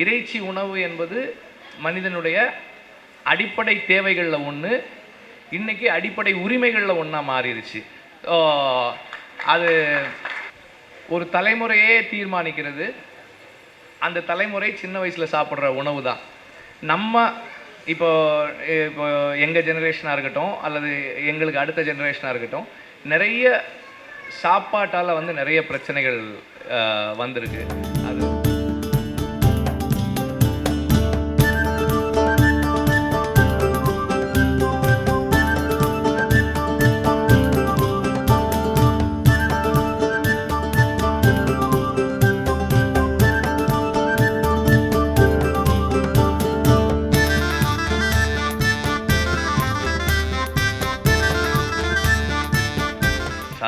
இறைச்சி உணவு என்பது மனிதனுடைய அடிப்படை தேவைகளில் ஒன்று இன்னைக்கு அடிப்படை உரிமைகளில் ஒன்றா மாறிடுச்சு. அது ஒரு தலைமுறையே தீர்மானிக்கிறது. அந்த தலைமுறை சின்ன வயசில் சாப்பிட்ற உணவு தான். நம்ம இப்போ இப்போ எங்கள் ஜெனரேஷனாக இருக்கட்டும் அல்லது எங்களுக்கு அடுத்த ஜெனரேஷனாக இருக்கட்டும் நிறைய சாப்பாட்டால் வந்து நிறைய பிரச்சனைகள் வந்திருக்கு. அது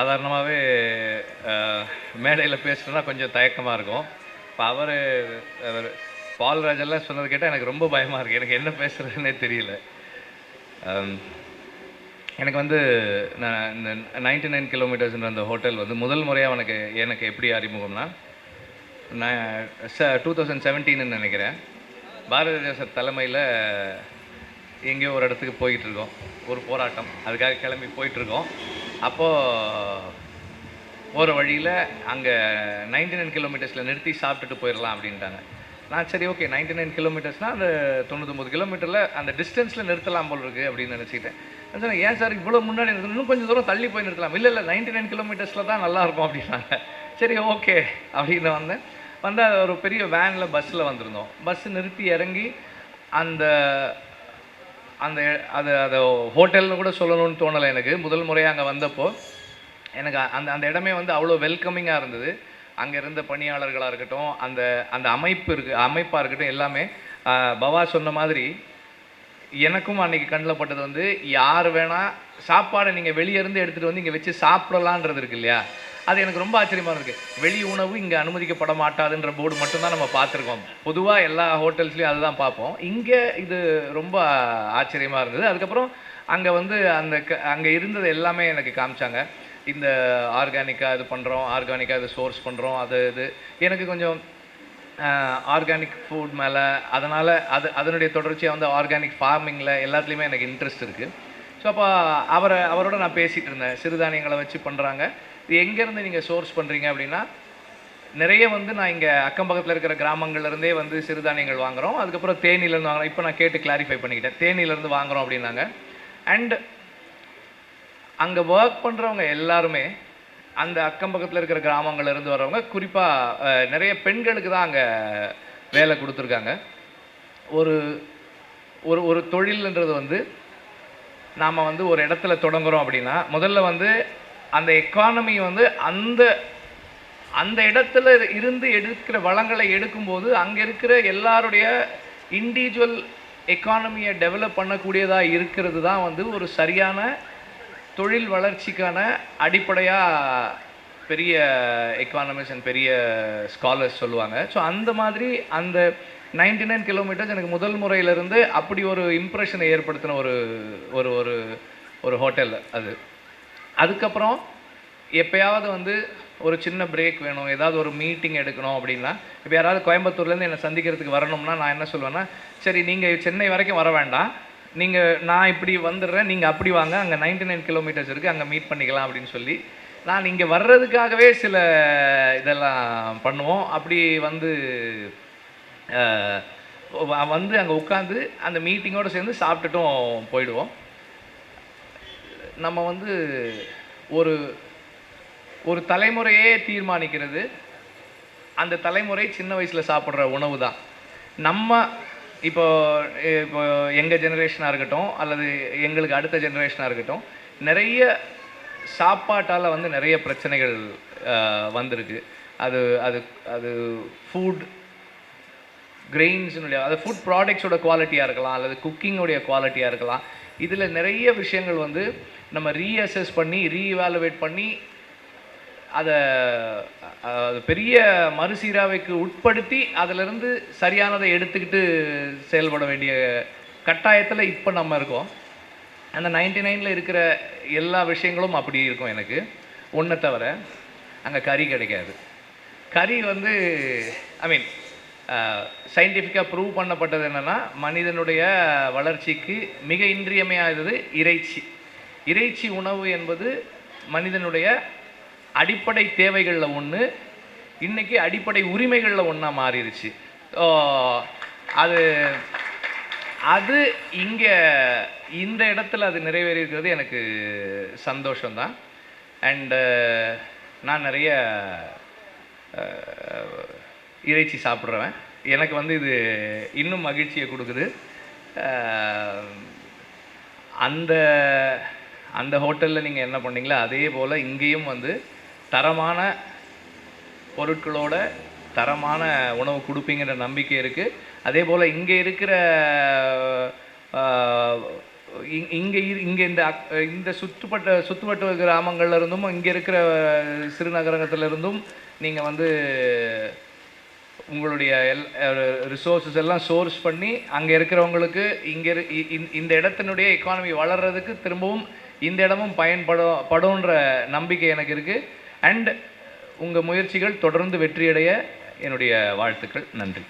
சாதாரணமாகவே மேடையில் பேசுகிறதுனா கொஞ்சம் தயக்கமாக இருக்கும். இப்போ அவர் அவர் பால்ராஜெல்லாம் சொன்னது கேட்டால் எனக்கு ரொம்ப பயமாக இருக்குது எனக்கு என்ன பேசுகிறதுனே தெரியல. எனக்கு வந்து நான் இந்த நைன்டி நைன் கிலோமீட்டர்ஸ்ன்ற அந்த ஹோட்டல் வந்து முதல் முறையாக எனக்கு எனக்கு எப்படி அறிமுகம்னா நான் ச டூ தௌசண்ட் செவன்டீன்னு நினைக்கிறேன். பாரதிய தேச தலைமையில் எங்கேயோ ஒரு இடத்துக்கு போயிட்டுருக்கோம் ஒரு போராட்டம். அதுக்காக கிளம்பி போயிட்டுருக்கோம் அப்போது போகிற வழியில் அங்கே நைன்டி நைன் கிலோமீட்டர்ஸில் நிறுத்தி சாப்பிட்டுட்டு போயிடலாம் அப்படின்ட்டாங்க. நான் சரி ஓகே நைன்டி நைன் கிலோமீட்டர்ஸ்னால் அந்த தொண்ணூத்தொம்பது கிலோமீட்டரில் அந்த டிஸ்டன்ஸில் நிறுத்தலாம் போல் இருக்குது அப்படின்னு நினச்சிக்கிட்டேன். சார் ஏன் சார் இவ்வளோ முன்னாடி இன்னும் கொஞ்சம் தூரம் தள்ளி போய் நிறுத்தலாம். இல்லை இல்லை நைன்டி நைன் கிலோமீட்டர்ஸில் தான் நல்லாயிருக்கும் அப்படின்னாங்க. சரி ஓகே அப்படின்னு வந்தேன். வந்து ஒரு பெரிய வேனில் பஸ்ஸில் வந்திருந்தோம். பஸ் நிறுத்தி இறங்கி அந்த அந்த அது அதை ஹோட்டல்னு கூட சொல்லணும்னு தோணலை எனக்கு. முதல் முறையாக அங்கே வந்தப்போ எனக்கு அந்த அந்த இடமே வந்து அவ்வளோ வெல்கமிங்காக இருந்தது. அங்கே இருந்த பணியாளர்களாக இருக்கட்டும் அந்த அந்த அமைப்பு இருக்கு அமைப்பாக இருக்கட்டும் எல்லாமே பவா சொன்ன மாதிரி எனக்கும் அன்றைக்கி கண்ணில் பட்டது வந்து யார் வேணால் சாப்பாடை நீங்கள் வெளியே இருந்து எடுத்துகிட்டு வந்து இங்கே வச்சு சாப்பிடலான்றது இருக்கு இல்லையா? அது எனக்கு ரொம்ப ஆச்சரியமாக இருக்குது வெளி உணவு இங்கே அனுமதிக்கப்பட மாட்டாதுன்ற போர்டு மட்டும்தான் நம்ம பார்த்துருக்கோம். பொதுவாக எல்லா ஹோட்டல்ஸ்லையும் அதுதான் பார்ப்போம். இங்கே இது ரொம்ப ஆச்சரியமாக இருந்தது. அதுக்கப்புறம் அங்கே வந்து அந்த க அங்கே இருந்தது எல்லாமே எனக்கு காமிச்சாங்க. இந்த ஆர்கானிக்காக இது பண்ணுறோம் ஆர்கானிக்காக இது சோர்ஸ் பண்ணுறோம் அது இது. எனக்கு கொஞ்சம் ஆர்கானிக் ஃபுட் மேலே அதனால் அது அதனுடைய தொடர்ச்சியாக வந்து ஆர்கானிக் ஃபார்மிங்கில் எல்லாத்துலேயுமே எனக்கு இன்ட்ரெஸ்ட் இருக்குது ஸோ அப்போ அவரை அவரோட நான் பேசிகிட்டு இருந்தேன். சிறுதானியங்களை வச்சு பண்ணுறாங்க இது எங்கேருந்து நீங்கள் சோர்ஸ் பண்ணுறீங்க அப்படின்னா நிறைய வந்து நான் இங்கே அக்கம் பக்கத்தில் இருக்கிற கிராமங்கள்லேருந்தே வந்து சிறுதானியங்கள் வாங்குறோம். அதுக்கப்புறம் தேனிலேருந்து வாங்குறோம். இப்போ நான் கேட்டு கிளாரிஃபை பண்ணிக்கிட்டேன். தேனிலேருந்து வாங்குறோம் அப்படின்னாங்க. அண்ட் அங்கே ஒர்க் பண்ணுறவங்க எல்லாருமே அந்த அக்கம் பக்கத்தில் இருக்கிற கிராமங்கள்லேருந்து வரவங்க குறிப்பாக நிறைய பெண்களுக்கு தான் அங்கே வேலை கொடுத்துருக்காங்க. ஒரு ஒரு ஒரு தொழில்ன்றது வந்து நாம் வந்து ஒரு இடத்துல தொடங்குறோம் அப்படின்னா முதல்ல வந்து அந்த எக்கானமி வந்து அந்த அந்த இடத்துல இருந்து எடுக்கிற வளங்களை எடுக்கும்போது அங்கே இருக்கிற எல்லாருடைய இண்டிவிஜுவல் எக்கானமியை டெவலப் பண்ணக்கூடியதாக இருக்கிறது தான் வந்து ஒரு சரியான தொழில் வளர்ச்சிக்கான அடிப்படையாக பெரிய எக்கானமிஸ்ட் அண்ட் பெரிய ஸ்காலர்ஸ் சொல்லுவாங்க. ஸோ அந்த மாதிரி அந்த நைன்டி நைன் கிலோமீட்டர்ஸ் எனக்கு முதல் முறையிலேருந்து அப்படி ஒரு இம்ப்ரெஷனை ஏற்படுத்தின ஒரு ஒரு ஒரு ஒரு ஹோட்டல் அது. அதுக்கப்புறம் எப்பயாவது வந்து ஒரு சின்ன பிரேக் வேணும். ஏதாவது ஒரு மீட்டிங் எடுக்கணும் அப்படின்னா இப்போ யாராவது கோயம்புத்தூர்லேருந்து என்னை சந்திக்கிறதுக்கு வரணும்னா நான் என்ன சொல்லுவேன்னா சரி நீங்கள் சென்னை வரைக்கும் வர வேண்டாம். நீங்கள் நான் இப்படி வந்துடுறேன். நீங்கள் அப்படி வாங்க. அங்கே நைன்டி நைன் கிலோமீட்டர்ஸ் இருக்குது அங்கே மீட் பண்ணிக்கலாம். அப்படின்னு சொல்லி நான் இங்கே வர்றதுக்காகவே சில இதெல்லாம் பண்ணுவோம். அப்படி வந்து வந்து அங்கே உட்காந்து அந்த மீட்டிங்கோடு சேர்ந்து சாப்பிட்டுட்டும் போயிடுவோம். நம்ம வந்து ஒரு ஒரு தலைமுறையே தீர்மானிக்கிறது. அந்த தலைமுறை சின்ன வயசில் சாப்பிட்ற உணவு தான் நம்ம இப்போ இப்போ எங்கள் ஜெனரேஷனாக இருக்கட்டும் அல்லது எங்களுக்கு அடுத்த ஜெனரேஷனாக இருக்கட்டும் நிறைய சாப்பாட்டால் வந்து நிறைய பிரச்சனைகள் வந்திருக்கு. அது அது அது ஃபுட் கிரெயின்ஸினுடைய அது ஃபுட் ப்ராடக்ட்ஸோட குவாலிட்டியாக இருக்கலாம் அல்லது குக்கிங்கோடைய குவாலிட்டியாக இருக்கலாம். இதில் நிறைய விஷயங்கள் வந்து நம்ம ரீஅசஸ் பண்ணி ரீஇவாலுவேட் பண்ணி அதை பெரிய மறுசீராவைக்கு உட்படுத்தி அதிலிருந்து சரியானதை எடுத்துக்கிட்டு செயல்பட வேண்டிய கட்டாயத்தில் இப்போ நம்ம இருக்கோம். அந்த நைன்டி நைனில் இருக்கிற எல்லா விஷயங்களும் அப்படி இருக்கும் எனக்கு. ஒன்றை தவிர அங்கே கறி கிடைக்காது. கறி வந்து ஐ மீன் சயின்டிஃபிக்காக ப்ரூவ் பண்ணப்பட்டது என்னென்னா மனிதனுடைய வளர்ச்சிக்கு மிக இன்றியமையாதது இறைச்சி. இறைச்சி உணவு என்பது மனிதனுடைய அடிப்படை தேவைகளில் ஒன்று இன்றைக்கி அடிப்படை உரிமைகளில் ஒன்றா மாறிடுச்சு ஸோ அது அது இங்கே இந்த இடத்துல அது நிறைவேறியிருக்கிறது எனக்கு சந்தோஷம்தான். அண்டு நான் நிறைய இறைச்சி சாப்பிட்றவன். எனக்கு வந்து இது இன்னும் மகிழ்ச்சியை கொடுக்குது. அந்த அந்த ஹோட்டலில் நீங்கள் என்ன பண்ணீங்களோ அதே போல் இங்கேயும் வந்து தரமான பொருட்களோட தரமான உணவு கொடுப்பீங்கிற நம்பிக்கை இருக்குது அதே போல் இங்கே இருக்கிற இங்கே இங்கே இந்த அக்- இந்த சுற்றுப்பட்ட சுற்றுப்பட்ட கிராமங்கள்ல இருந்தும் இங்கே இருக்கிற சிறுநகரங்கத்துல இருந்தும் நீங்கள் வந்து உங்களுடைய எல் ரிசோர்ஸஸ் எல்லாம் சோர்ஸ் பண்ணி அங்கே இருக்கிறவங்களுக்கு இங்கே இந்த இடத்தினுடைய எக்கானமி வளர்றதுக்கு திரும்பவும் இந்த இடமும் பயன்படும் படும்ன்ற நம்பிக்கை எனக்கு இருக்குது அண்ட் உங்கள் முயற்சிகள் தொடர்ந்து வெற்றியடைய என்னுடைய வாழ்த்துக்கள். நன்றி.